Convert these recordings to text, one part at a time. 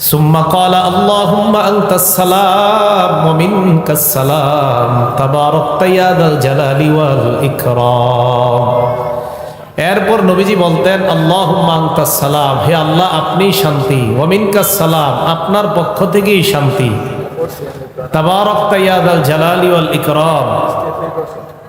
ثم قال اللهم أنت السلام ومنك السلام تباركت يا ذا الجلال والإكرام এরপর নবীজি বলতেন আল্লাহ সালাম হে আল্লাহ আপনি শান্তি ওমিনকা সালাম আপনার পক্ষ থেকেই শান্তি তাবারক তাইয়াদাল জালালি ওয়াল ইকরাম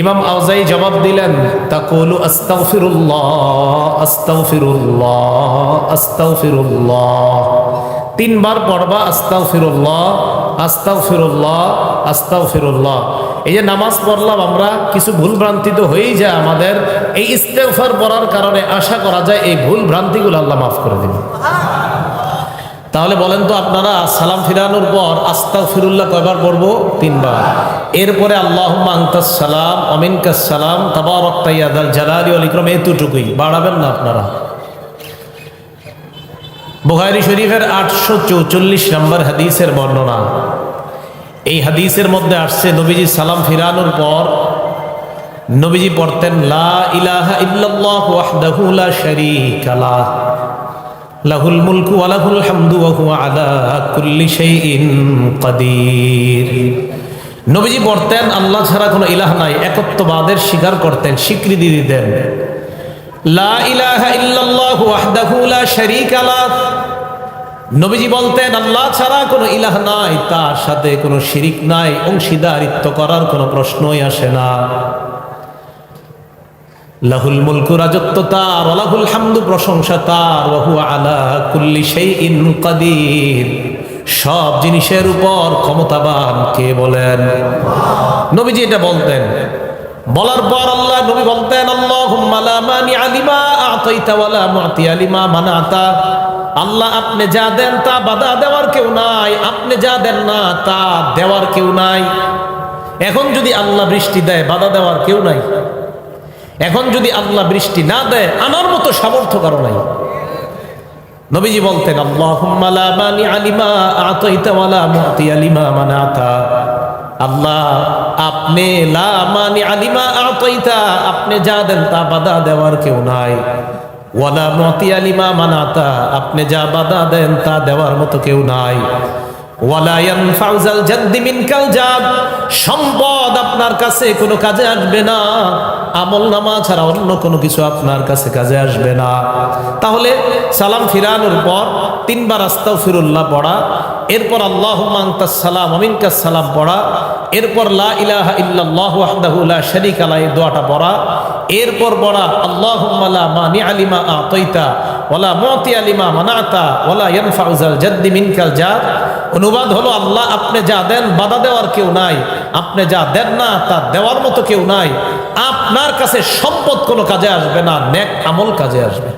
ইমাম আউজাই জবাব দিলেন, তাকুলু আস্তাগফিরুল্লাহ আস্তাগফিরুল্লাহ আস্তাগফিরুল্লাহ। তিনবার পড়বা, আস্তাগফিরুল্লাহ আস্তাগফিরুল্লাহ আস্তাগফিরুল্লাহ। এই যে নামাজ পড়লাম আমরা, কিছু ভুল ভ্রান্তি তো হয়েই যায় আমাদের। এই ইস্তেগফার পড়ার কারণে আশা করা যায় এই ভুল ভ্রান্তিগুলো আল্লাহ মাফ করে দিবেন তাহলে বলেন তো আপনারা সালাম ফিরানোর পর আস্তা ফিরুল্লাহ কয়বার পড়ব? তিনবার। এরপরে আল্লাহ সালাম অমিনকাস সালাম তাবার তাইয়াদাল জালালি অল এতটুকুই। বাড়াবেন না আপনারা। বুহারি শরীফের আটশো চৌচল্লিশ নম্বর হাদিসের বর্ণনা। এই হাদিসের মধ্যে আসছে, নবীজি সালাম ফিরানোর পর নবীজি পড়তেন, লা লাহুল লাহুল হামদু আলা কুল্লি শাইইন নবীজি পড়তেন আল্লাহ ছাড়া কোনো ইলাহ নাই, একত্ববাদের স্বীকার করতেন, স্বীকৃতি দিতেন। নবীজি বলতেন, আল্লাহ ছাড়া কোনো ইলাহ নাই, তার সাথে কোনো শিরিক নাই, অংশীদারিত্ব করার কোনো প্রশ্নই আসে না। লাহুল মুলকু রাজত্ব তার লাহুল হামদু প্রশংসা তার আলা কুল্লি শাইইন কাদির। সব জিনিসের উপর ক্ষমতাবান কে বলেন? নবীজি এটা বলতেন। বলার পর আল্লাহ নবী বলতেন মানাতা। আল্লাহ আপনি যা দেন তা বাধা দেওয়ার কেউ নাই, আপনি যা দেন না তা দেওয়ার কেউ নাই। এখন যদি আল্লাহ বৃষ্টি দেয়, বাধা দেওয়ার কেউ নাই। এখন যদি আল্লাহ বৃষ্টি না দেয় আনার মতো সামর্থ্য কারও নাই নবীজি বলতেন আল্লাহুম্মা লা মানি আলিমা আতাইতা ওয়ালা মুতি আলিমা মানাতা। আল্লাহ, আপনি লা মানি আলিমা আতাইতা, আপনি যা দেন তা বাধা দেওয়ার কেউ নাই। ওয়ালা মুতি আলিমা মানাতা, আপনি যা বাধা দেন তা দেওয়ার মতো কেউ নাই। ওয়ালা ইয়ানফাউ জাল জাদ্দি মিনকাল জাদ, সম্পদ আপনার কাছে কোনো কাজে আসবে না। আমল নামা ছাড়া অন্য কোনো কিছু আপনার কাছে কাজে আসবে না। তাহলে সালাম ফিরানোর পর তিনবার আস্তাও ফিরুল্লাহ পড়া, এরপর আল্লাহ সালাম অমিনকাস সালাম পড়া, এরপর লা ইলাহা ইল্লাল্লাহু ওয়াহদাহু লা শারীকা দোয়াটা পড়া, এরপর পড়া আল্লাহুম্মা মানি আলিমা আতাইতা ওয়ালা মুতি আলিমা মানাতা ওয়ালা ইয়ানফাউ জাল জাদ্দি মিনকাল জাদ অনুবাদ হলো, আল্লাহ আপনি যা দেন বাধা দেওয়ার কেউ নাই, আপনি যা দেন না তা দেওয়ার মতো কেউ নাই। আপনার কাছে সম্পদ কোনো কাজে আসবে না, নেক আমল কাজে আসবে।